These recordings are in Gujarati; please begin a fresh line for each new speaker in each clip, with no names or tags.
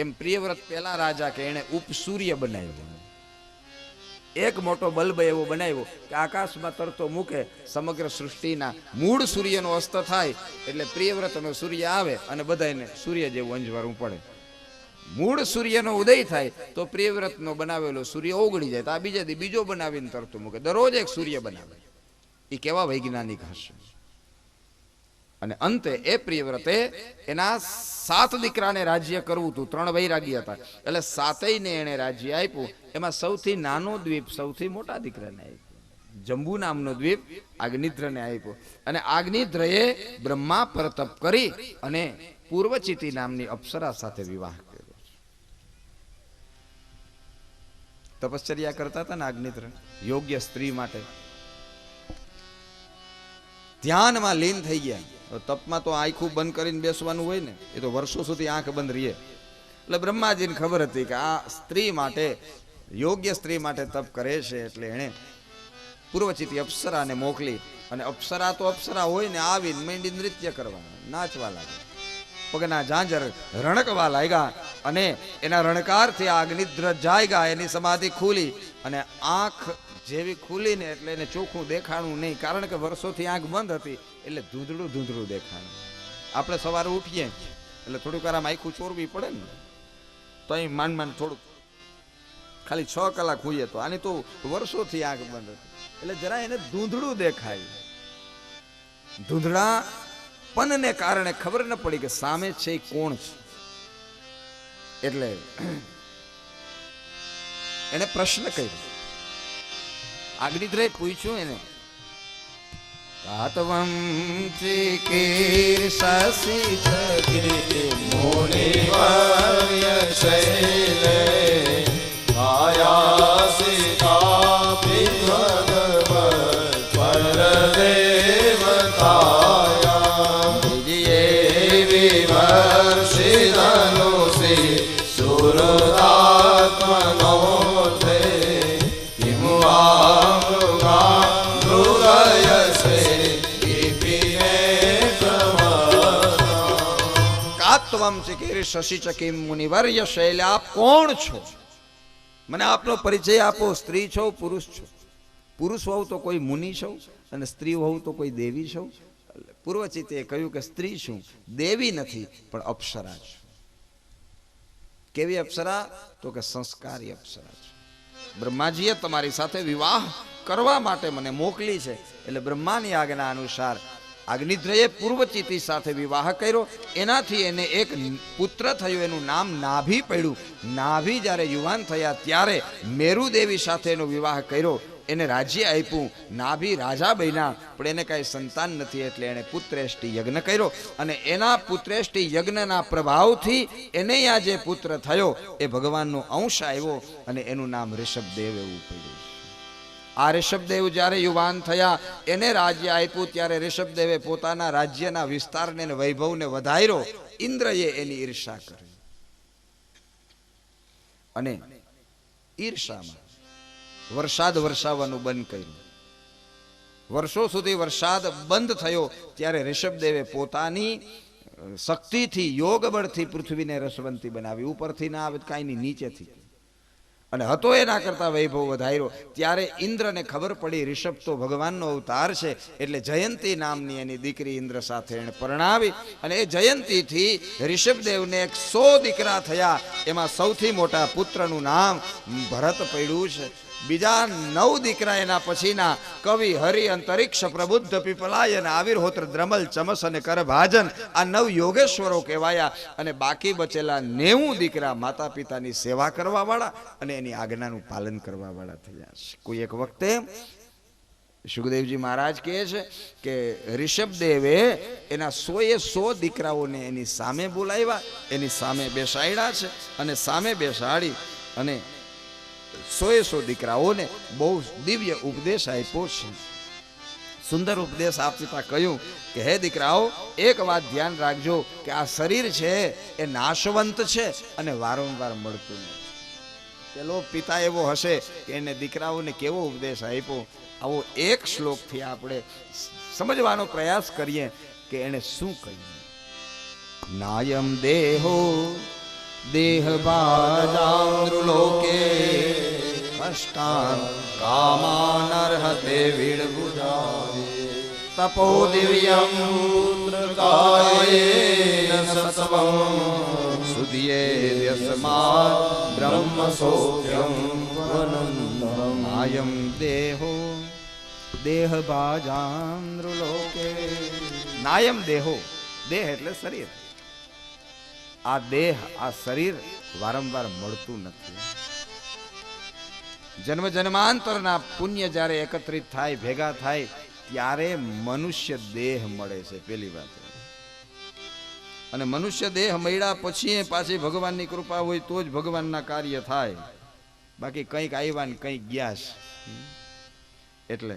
એમ પ્રિયવ્રત પેલા રાજા કે એને ઉપસૂર્ય બનાવ્યો. એક મોટો બલ્બ એવો બનાવ્યો કે આકાશમાં તરતો મૂકે, સમગ્ર સૃષ્ટિના મૂળ સૂર્યનો અસ્ત થાય એટલે પ્રિયવ્રતનો સૂર્ય આવે અને બધાને સૂર્ય જેવું અંજવારું પડે. મૂળ સૂર્યનો ઉદય થાય તો પ્રિયવ્રતનો બનાવેલો સૂર્ય ઓગળી જાય. તો આ બીજા બીજો બનાવીને તરતો મૂકે. દરરોજ એક સૂર્ય બનાવે. એ કેવા વૈજ્ઞાનિક હશે? અને અંતે એ પ્રિયવ્રતે એના સાત દીકરાને રાજ્ય કરવું હતું. ત્રણ વૈરાગી હતા. એટલે સાતેયને એણે રાજ્ય આપ્યું. એમાં સૌથી નાનો દ્વીપ, સૌથી મોટા દીકરાને આપ્યો. જંબુ નામનો દ્વીપ આગ્નિદ્રને આપ્યો. અને આગ્નિદ્રએ બ્રહ્મા પરતપ કરી અને પૂર્વચિતી નામની અપ્સરા સાથે વિવાહ કર્યો. તપશ્ચર્યા કરતા હતા ને આગ્નિદ્ર યોગ્ય સ્ત્રી માટે. ધ્યાનમાં લીન થઈ ગયા. તપમાં તો આંખું બંધ કરીને બેસવાનું હોય ને, એ તો વર્ષો સુધી આંખ બંધ રહીએ એટલે બ્રહ્માજીને ખબર હતી કે આ સ્ત્રી માટે, યોગ્ય સ્ત્રી માટે તપ કરે છે એટલે એણે પૂર્વચિતી અપ્સરાને મોકલી અને અપ્સરા તો અપ્સરા હોય ને આવીને મેંડી નૃત્ય કરવાનું, નાચવા લાગ્યા. પગના ઝાંઝર રણકવા લાગ્યા અને એના રણકારથી આ અગ્નિદ્ર જાયગા એની સમાધિ ખુલી અને આંખ જેવી ખુલી ને એટલે એને ચોખ્ખું દેખાણું નહીં. કારણ કે વર્ષોથી આંખ બંધ હતી, એટલે ધૂંધળું ધૂંધળું દેખાણું. આપણે સવારે ઉઠીએ એટલે થોડુંક આરામ આખું ચોરવી પડે ને. તો અહીં માંડ માંડ થોડુંક, ખાલી છ કલાક હોઈએ તો. આની તો વર્ષોથી આંખ બંધ હતી. એટલે જરા એને ધૂંધળું દેખાય. ધૂંધળા પનને કારણે ખબર ન પડી કે સામે છે કોણ છે. એટલે એને પ્રશ્ન કર્યો. આગળીતરે પૂછ્યું એને. કાતવમ
ચિકીર સાસી તગી મોની વાર્ય માયા
કાત્વમ શશી ચકીમ મુનિવર્ય શૈલે આપ કોણ છો? મને આપનો પરિચય આપો, સ્ત્રી છો, પુરુષ છો? પુરુષ હોવ તો કોઈ મુનિ છો અને સ્ત્રી હોવ તો કોઈ દેવી છો. પૂર્વચિતે કહ્યું કે સ્ત્રી છું, દેવી નથી, પણ અપ્સરા છું. કેવી અપ્સરા? તો કે સંસ્કારી અપ્સરા છે. બ્રહ્માજીએ તમારી સાથે વિવાહ કરવા માટે મને મોકલી છે. એટલે બ્રહ્માની આજ્ઞા અનુસાર અગ્નિદ્રયે પૂર્વચિતિ સાથે વિવાહ કર્યો. એનાથી એને એક પુત્ર થયો, એનું નામ નાભી પડ્યું. નાભી જ્યારે યુવાન થયા ત્યારે મેરુદેવી સાથે એનો વિવાહ કર્યો. એને રાજ્ય આપ્યું. નાભી રાજા બન્યા. પણ એને કાંઈ સંતાન નથી એટલે એણે પુત્રેષ્ટિ યજ્ઞ કર્યો. અને એના પુત્રેષ્ટિ યજ્ઞના પ્રભાવથી એને આ જે પુત્ર થયો, એ ભગવાનનો અંશ આવ્યો અને એનું નામ ઋષભદેવ એવું પડ્યું આ ઋષભદેવ જ્યારે યુવાન થયા, એને રાજ્ય આપ્યું, ત્યારે ઋષભદેવે પોતાના રાજ્યના વિસ્તારને વૈભવને વધાર્યો. ઇન્દ્રએ એની ઈર્ષા કરી. અને ઈર્ષામાં વરસાદ વરસાવવાનું બંધ કર્યું. વર્ષો સુધી વરસાદ બંધ થયો, ત્યારે ઋષભદેવે પોતાની શક્તિથી યોગ બળથી પૃથ્વીને રસવંતી બનાવી. ઉપરથી ના આવે કાંઈ નીચેથી. અને હતો એના કરતા વૈભવ વધાર્યો. ત્યારે ઇન્દ્રને ખબર પડી, ઋષભ તો ભગવાનનો અવતાર છે, એટલે જયંતી નામની એની દીકરી ઇન્દ્ર સાથે એણે પરણાવી અને એ જયંતીથી ઋષભદેવને એક સો દીકરા થયા. એમાં સૌથી મોટા પુત્રનું નામ ભરત પડ્યું છે. બીજા નવ દીકરા એના પછીના કવિ, હરિ, અંતરિક્ષ, પ્રબુદ્ધ પીપલાયન આવિર્હોત્ર દ્રમલ, ચમસ અને કરભાજન આ નવ યોગેશ્વરો કહેવાયા. અને બાકી બચેલા નેવું દીકરા માતા પિતાની સેવા કરવાવાળા અને એની આજ્ઞાનું પાલન કરવાવાળા થયા છે. કોઈ એક વખતે સુખદેવજી મહારાજ કહે છે કે ઋષભદેવે એના સોએ સો દીકરાઓને એની સામે બોલાવ્યા, એની સામે બેસાડ્યા છે અને સામે બેસાડી અને સોએ સો દીકરાઓને બહુ દિવ્ય ઉપદેશ આપ્યો છે. સુંદર ઉપદેશ આપતા કહ્યું કે, હે દીકરાઓ, એક વાત ધ્યાન રાખજો કે આ શરીર છે, એ નાશવંત છે અને વારંવાર મળતું નથી. પેલો પિતા એવો હશે કે એને દીકરાઓને કેવો ઉપદેશ આપ્યો? આવો એક શ્લોકથી આપણે સમજવાનો પ્રયાસ કરીએ કે એને શું કહ્યું? નાયમ દેહો દેહ બાજામૃલોકે કષ્ટાન કામાનર્હતે વિડબુજાય તપો દિવ્યમ
કાયેન સત્વં
સુધિયેર્યસ્માत् બ્રહ્મ
સોપ્યમ વનંદમ
આયમ દેહો દેહ બાજામૃલોકે નાયમ દેહો દેહ એટલે શરીર। આ દેહ, આ શરીર વારંવાર મળતું નથી. જન્મ જન્માંતરના પુણ્ય જ્યારે એકત્રિત થાય, ભેગા થાય, ત્યારે મનુષ્ય દેહ મળે છે, પેલી વાત. અને મનુષ્ય દેહ મળ્યા પછી પાછી ભગવાનની કૃપા હોય તો જ ભગવાનના કાર્ય થાય. બાકી કંઈક આવ્યા ને કંઈક ગયા છે. એટલે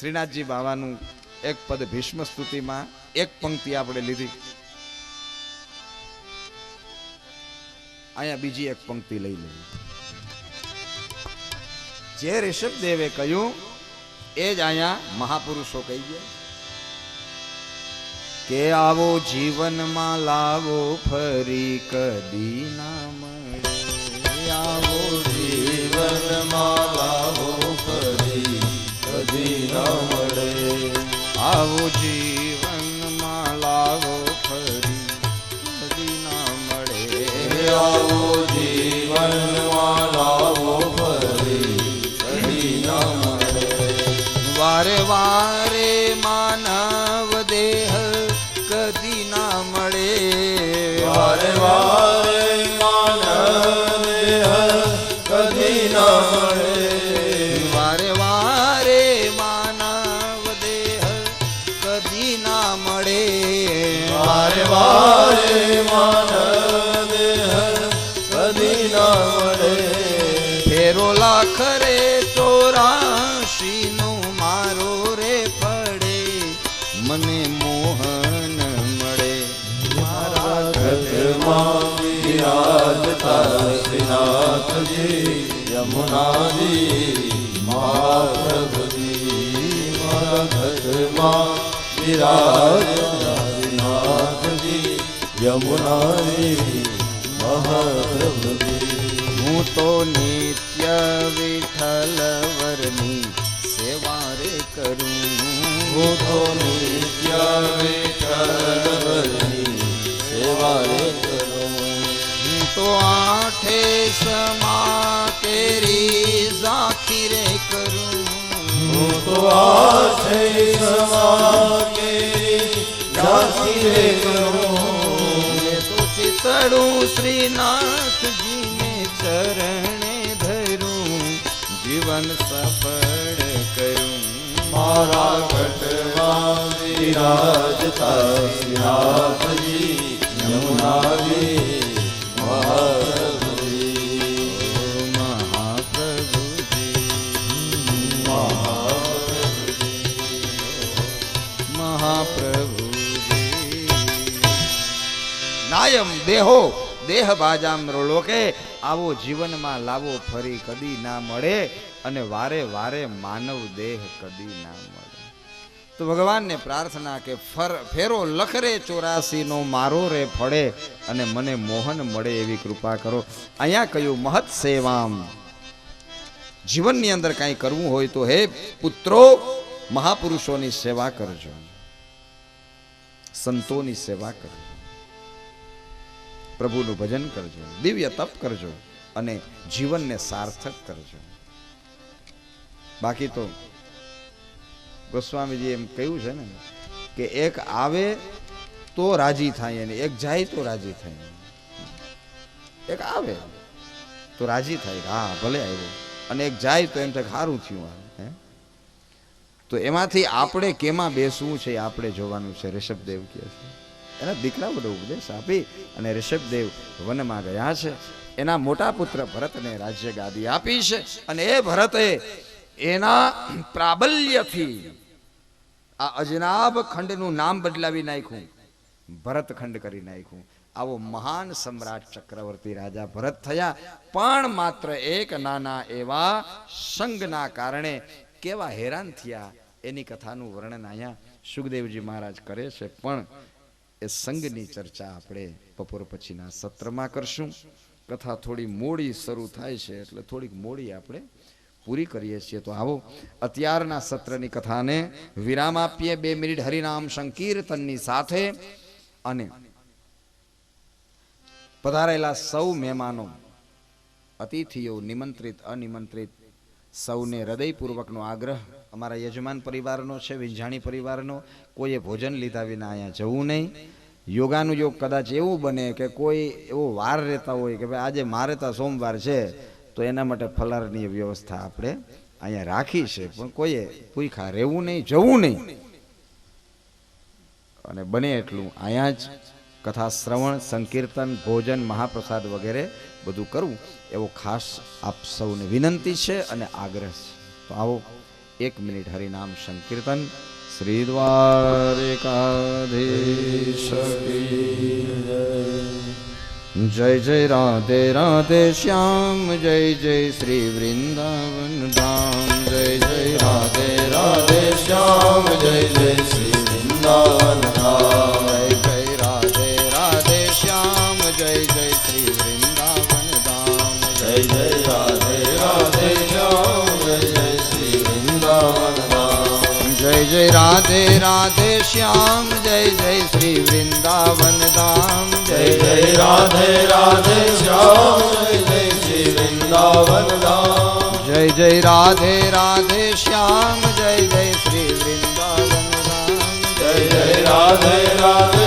શ્રીનાથજી બાવાનું એક પદ ભીષ્મ સ્તુતિમાં એક પંક્તિ આપણે લીધી. અહીંયા બીજી એક પંક્તિ લઈ લઈએ. જે ઋષભ દેવે કહ્યું, એ જ અહીંયા મહાપુરુષો કહી ગયા. કે આવો જીવનમાં લાવો ફરી કદી ના
શ્રીનાથજી યમુનાજી મહાપ્રભુજી મારા ઘટમાં વિરાજતા શ્રીનાથજી યમુનાજી મહાપ્રભુજી
હું તો નિત્ય વિઠ્ઠલ વરની સેવા રે કરું.
હું તો નિત્ય વિઠ્ઠલની સેવા રે
તો આઠે સમા કેરી ઝાખી રે કરું.
તો આઠે સમા કેરી ઝાખી રે કરું.
તો ચિતડું શ્રીનાથજીને ચરણે ધરું. જીવન સફળ કરું.
મારા ઘટમાં વિરાજતા શ્રીનાથજી યમુનાજી
દેહો દેહ બાજામ લોકે આવો જીવનમાં લાવો ફરી કદી ના મળે અને વારે વારે માનવ દેહ કદી ના મળે. તો ભગવાનને પ્રાર્થના કે ફર, ફેરો લખરે ચોરાસીનો મારો રે ફળે અને મને મોહન મળે એવી કૃપા કરો. અહીંયા કહ્યું મહત સેવામ. જીવનની અંદર કાંઈ કરવું હોય તો હે પુત્રો, મહાપુરુષોની સેવા કરજો. સંતોની સેવા કરજો. પ્રભુનું ભજન કરજો, દિવ્ય તપ કરજો અને જીવનને સાર્થક કરજો. બાકી તો ગોસ્વામીજી એમ કહ્યું છે ને કે એક આવે તો રાજી થાય એને એક જાય તો રાજી થાય. એક આવે તો રાજી થાય હા, ભલે આવ્યો અને એક જાય તો એમ થાય સારું થયું આ તો એમાંથી આપણે કેમાં બેસવું છે આપણે જોવાનું છે, ઋષભદેવ કહે છે. એના દીકરા બધો ઉપદેશ આપી અને ઋષભદેવ વનમાં ગયા છે. એના મોટા પુત્ર ભરતને રાજ્ય ગાદી આપી છે અને એ ભરતે એના પ્રાબલ્યથી આ અજનાબ ખંડનું નામ બદલાવી નાખ્યું. ભરતખંડ કરી નાખ્યું. આવો મહાન સમ્રાટ ચક્રવર્તી રાજા ભરત થયા. પણ માત્ર એક નાના એવા સંઘના કારણે કેવા હેરાન થયા એની કથાનું વર્ણન અહીંયા સુખદેવજી મહારાજ કરે છે. પણ એ સંઘની ચર્ચા આપણે બપોર પછીના સત્રમાં કરશું. કથા થોડી મોડી શરૂ થાય છે, એટલે થોડીક મોડી આપણે પૂરી કરીએ છીએ. તો આવો, અત્યારના સત્રની કથાને વિરામ આપીએ. બે મિનિટ હરિનામ સંકીર્તનની સાથે અને પધારેલા સૌ મહેમાનો, અતિથિઓ, નિમંત્રિત, અનિમંત્રિત સૌને હૃદયપૂર્વકનો આગ્રહ અમારા યજમાન પરિવારનો છે વિંજાણી પરિવારનો, કોઈએ ભોજન લીધા વિના અહીંયા જવું નહીં. યોગાનું યોગ કદાચ એવું બને કે કોઈ એવો વાર રહેતા હોય કે ભાઈ આજે મારે તો સોમવાર છે, તો એના માટે ફલારની વ્યવસ્થા આપણે અહીંયા રાખી છે. પણ કોઈએ ભૂખા રહેવું નહીં, જવું નહીં. અને બને એટલું. અહીંયા જ કથા શ્રવણ, સંકીર્તન, ભોજન, મહાપ્રસાદ વગેરે બધું કરવું એવો ખાસ આપ સૌને વિનંતી છે અને આગ્રહ છે. તો આવો. એક મિનિટ હરિનામ સંકીર્તન શ્રી દ્વારકાધીશ જય જય રાધે રાધે શ્યામ જય જય શ્રી વૃંદાવન ધામ જય જય રાધે રાધે
શ્યામ જય જય શ્રી વૃંદાવન ધામ
જય જય રાધે રાધે શ્યામ જય જય શ્રી વૃંદાવન
જય રાધે રાધે શ્યામ જય જય શ્રી વૃંદાવન ધામ
જય જય રાધે રાધે શ્યામ જય જય શ્રી વૃંદાવન ધામ.
જય જય રાધે રાધે શ્યામ જય જય શ્રી વૃંદાવન ધામ
જય જય રાધે રાધે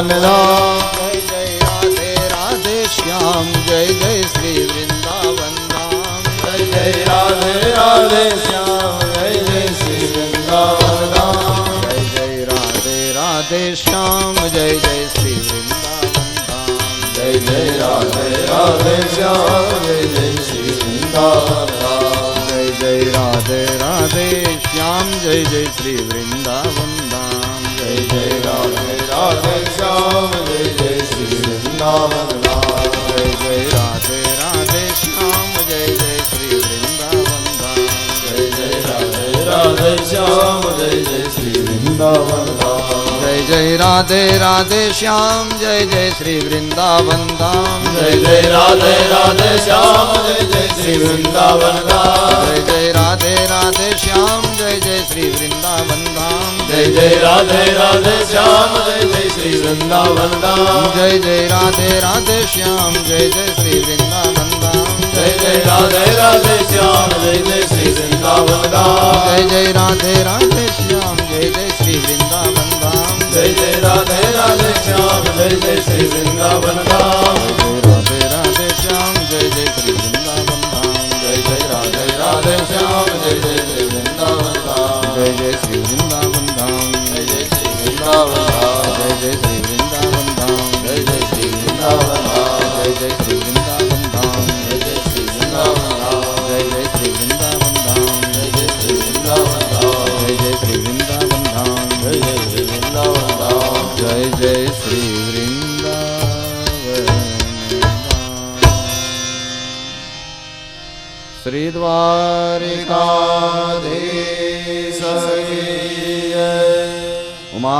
વૃંદાવન
જય જય રાધે રાધે શ્યામ જય જય શ્રી વૃંદાવન ધામ
જય જય રાધે રાધે શ્યામ જય જય શ્રી વૃંદાવન ધામ
જય જય રાધે રાધે શ્યામ જય જય શ્રી વૃંદાવન ધામ
જય જય રાધે રાધે શ્યામ જય જય શ્રી વૃંદાવન ધામ
જય જય રાધે રાધે શ્યામ જય જય શ્રી વૃંદાવન ધામ
જય જય રાધે રાધે શ્યામ જય જય શ્રી વૃંદાવન ધામ
જય જય રાધે રાધે શ્યામ જય જય શ્રી વૃંદાવન
જય જય રાધે રાધે શ્યામ જય જય શ્રી વૃંદાવન
જય જય રાધે રાધે શ્યામ જય જય શ્રી વૃંદાવન ધામ
જય જય રાધે રાધે શ્યામ જય જય શ્રી વૃંદાવન ધામ
જય જય રાધે રાધે શ્યામ જય જય
રાધે રાધે શ્યામ જય જય શ્રી વૃંદાવન
જય જય રાધે રાધે શ્યામ જય જય શ્રી વૃંદાવન
જય જય રાધે રાધે શ્યામ જય જય શ્રી વૃંદાવન
જય જય રાધે રાધે શ્યામ જય જય શ્રી વૃંદાવન
જય જય રાધે રાધે શ્યામ જય જય શ્રી વૃંદાવન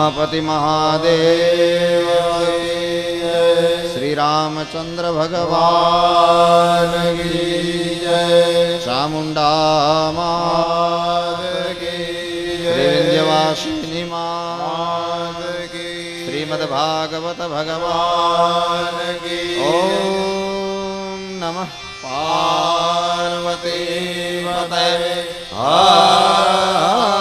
મહાપતિ મહાદેવ શ્રી રામચંદ્ર ભગવાન ચામુંડા માતવાસિની માત શ્રીમદભાગવત ભગવાન ઓમ નમઃ
પાર્વતી હર